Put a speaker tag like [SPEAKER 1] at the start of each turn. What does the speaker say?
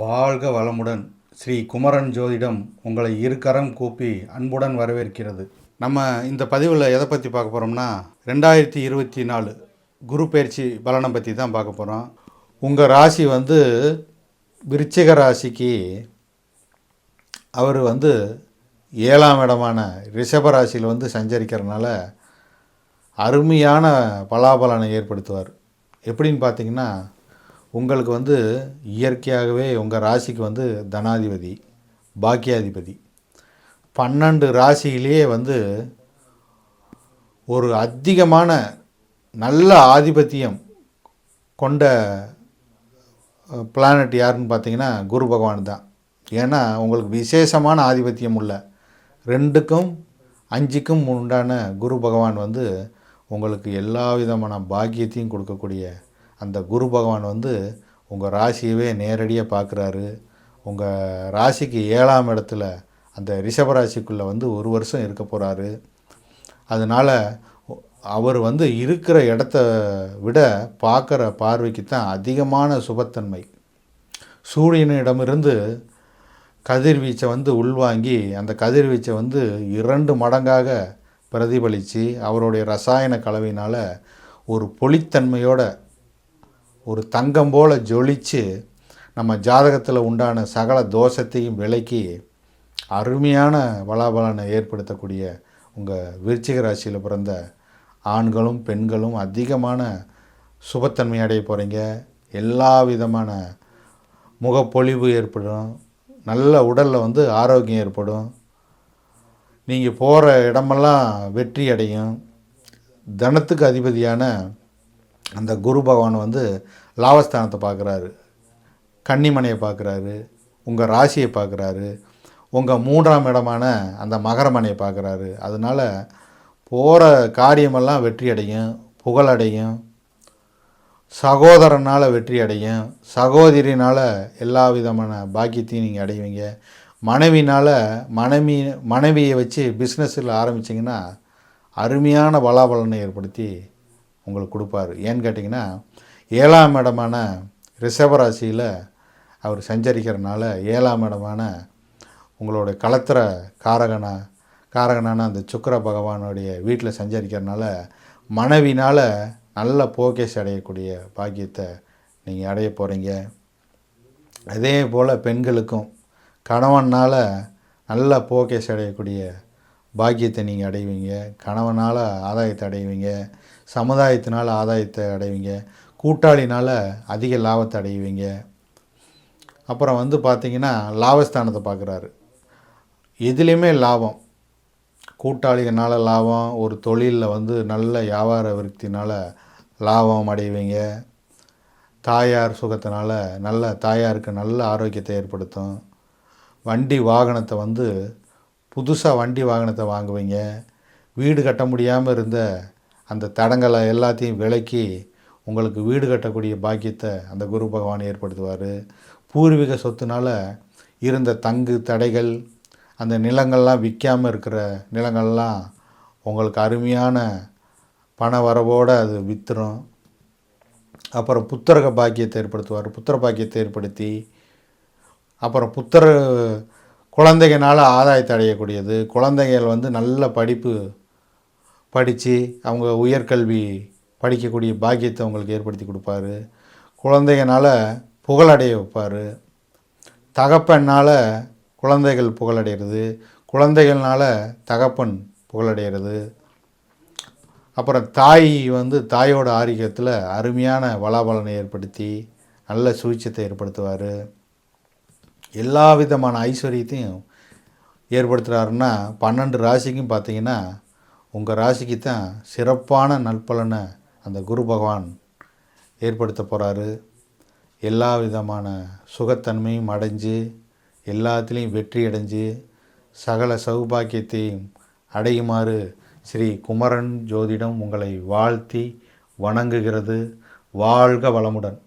[SPEAKER 1] வாழ்க வளமுடன். ஸ்ரீ குமரன் ஜோதிடம் உங்களை இருக்கரம் கூப்பி அன்புடன் வரவேற்கிறது. நம்ம இந்த பதிவில் எதை பற்றி பார்க்க போகிறோம்னா ரெண்டாயிரத்தி இருபத்தி நாலு குரு பயிற்சி பலனை பற்றி தான் பார்க்க போகிறோம் உங்கள் ராசி வந்து விருச்சிக ராசிக்கு அவர் வந்து ஏழாம் இடமான ரிஷப ராசியில் வந்து சஞ்சரிக்கிறதுனால அருமையான பலாபலனை ஏற்படுத்துவார். எப்படின்னு பார்த்தீங்கன்னா உங்களுக்கு வந்து இயற்கையாகவே உங்கள் ராசிக்கு வந்து தனாதிபதி பாக்கியாதிபதி. பன்னெண்டு ராசியிலேயே வந்து ஒரு அதிகமான நல்ல ஆதிபத்தியம் கொண்ட பிளானட் யாருன்னு பார்த்தீங்கன்னா குரு பகவான் தான். ஏன்னா உங்களுக்கு விசேஷமான ஆதிபத்தியம் உள்ள ரெண்டுக்கும் அஞ்சுக்கும் உண்டான குரு பகவான் வந்து உங்களுக்கு எல்லா விதமான பாக்கியத்தையும் கொடுக்கக்கூடிய அந்த குரு பகவான் வந்து உங்கள் ராசியவே நேரடியாக பார்க்குறாரு உங்கள் ராசிக்கு ஏழாம் இடத்துல அந்த ரிஷபராசிக்குள்ளே வந்து ஒரு வருஷம் இருக்க போகிறாரு அதனால் அவர் வந்து இருக்கிற இடத்த விட பார்க்குற பார்வைக்கு தான் அதிகமான சுபத்தன்மை. சூரியனிடமிருந்து கதிர்வீச்சை வந்து உள்வாங்கி அந்த கதிர்வீச்சை வந்து இரண்டு மடங்காக பிரதிபலித்து அவருடைய ரசாயன கலவையினால் ஒரு பொலித்தன்மையோட ஒரு தங்கம் போல் ஜொலித்து நம்ம ஜாதகத்தில் உண்டான சகல தோஷத்தையும் விலக்கி அருமையான பலாபலனை ஏற்படுத்தக்கூடிய உங்கள் விருச்சிக ராசியில் பிறந்த ஆண்களும் பெண்களும் அதிகமான சுபத்தன்மை அடைய போகிறீங்க எல்லா விதமான முகப்பொலிவு ஏற்படும். நல்ல உடலில் வந்து ஆரோக்கியம் ஏற்படும். நீங்கள் போகிற இடமெல்லாம் வெற்றி அடையும். தனத்துக்கு அதிபதியான அந்த குரு பகவான் வந்து லாபஸ்தானத்தை பார்க்குறாரு. கன்னிமனையை பார்க்குறாரு. உங்கள் ராசியை பார்க்குறாரு. உங்கள் மூன்றாம் இடமான அந்த மகரமனையை பார்க்குறாரு. அதனால் போகிற காரியமெல்லாம் வெற்றி அடையும் புகழடையும் சகோதரனால் வெற்றி அடையும். சகோதரினால் எல்லா விதமான பாக்கியத்தையும் நீங்கள் அடைவீங்க. மனைவினால் மனைவி மனைவியை வச்சு பிஸ்னஸில் ஆரம்பிச்சிங்கன்னா அருமையான பலாபலனை ஏற்படுத்தி உங்களுக்கு கொடுப்பாரு. ஏன்னு கேட்டிங்கன்னா ஏழாம் இடமான ரிஷபராசியில் அவர் சஞ்சரிக்கிறனால ஏழாம் இடமான உங்களோட கலத்திர காரகனா காரகனான அந்த சுக்கர பகவானுடைய வீட்டில் சஞ்சரிக்கிறனால மனைவினால் நல்ல போக்கேஸ் அடையக்கூடிய பாக்கியத்தை நீங்கள் அடைய போகிறீங்க அதே போல் பெண்களுக்கும் கணவனால் நல்ல போக்கேஸ் அடையக்கூடிய பாக்கியத்தை நீங்கள் அடைவீங்க. கணவனால் ஆதாயத்தை அடைவீங்க. சமுதாயத்தினால் ஆதாயத்தை அடைவீங்க. கூட்டாளினால் அதிக லாபத்தை அடைவீங்க. அப்புறம் வந்து பார்த்திங்கன்னா லாபஸ்தானத்தை பார்க்குறாரு. எதுலேயுமே லாபம். கூட்டாளிகளால் லாபம் ஒரு தொழிலில் வந்து நல்ல வியாபார விருத்தினால் லாபம் அடைவீங்க. தாயார் சுகத்தினால் நல்ல தாயாருக்கு நல்ல ஆரோக்கியத்தை ஏற்படுத்தும். வண்டி வாகனத்தை வந்து புதுசாக வண்டி வாகனத்தை வாங்குவீங்க. வீடு கட்ட முடியாமல் இருந்த அந்த தடங்களை எல்லாத்தையும் விலக்கி உங்களுக்கு வீடு கட்டக்கூடிய பாக்கியத்தை அந்த குரு பகவான் ஏற்படுத்துவார். பூர்வீக சொத்துனால் இருந்த தங்கு தடைகள் அந்த நிலங்கள்லாம் விற்காமல் இருக்கிற நிலங்கள்லாம் உங்களுக்கு அருமையான பண வரவோடு அது விற்றுரும் அப்புறம் புத்தரக பாக்கியத்தை ஏற்படுத்துவார். புத்திர பாக்கியத்தை ஏற்படுத்தி அப்புறம் புத்திர குழந்தைகளால் ஆதாயத்தை அடையக்கூடியது. குழந்தைகள் வந்து நல்ல படிப்பு படித்து அவங்க உயர்கல்வி படிக்கக்கூடிய பாக்கியத்தை அவங்களுக்கு ஏற்படுத்தி கொடுப்பாரு. குழந்தைகளால் புகழடைய வைப்பார். தகப்பனால் குழந்தைகள் புகழடைகிறது குழந்தைகள்னால் தகப்பன் புகழடைகிறது அப்புறம் தாய் வந்து தாயோட ஆரோக்கியத்தில் அருமையான வலாபலனை ஏற்படுத்தி நல்ல சுவிச்சத்தை ஏற்படுத்துவார். எல்லா விதமான ஐஸ்வர்யத்தையும் ஏற்படுத்துகிறாருன்னா பன்னெண்டு ராசிக்கும் பார்த்தீங்கன்னா உங்கள் ராசிக்கு தான் சிறப்பான நற்பலனை அந்த குரு பகவான் ஏற்படுத்த போகிறாரு எல்லா விதமான சுகத்தன்மையும் அடைஞ்சு எல்லாத்துலேயும் வெற்றி அடைஞ்சு சகல சௌபாக்கியத்தையும் அடையுமாறு ஸ்ரீ குமரன் ஜோதிடம் உங்களை வாழ்த்தி வணங்குகிறது. வாழ்க வளமுடன்.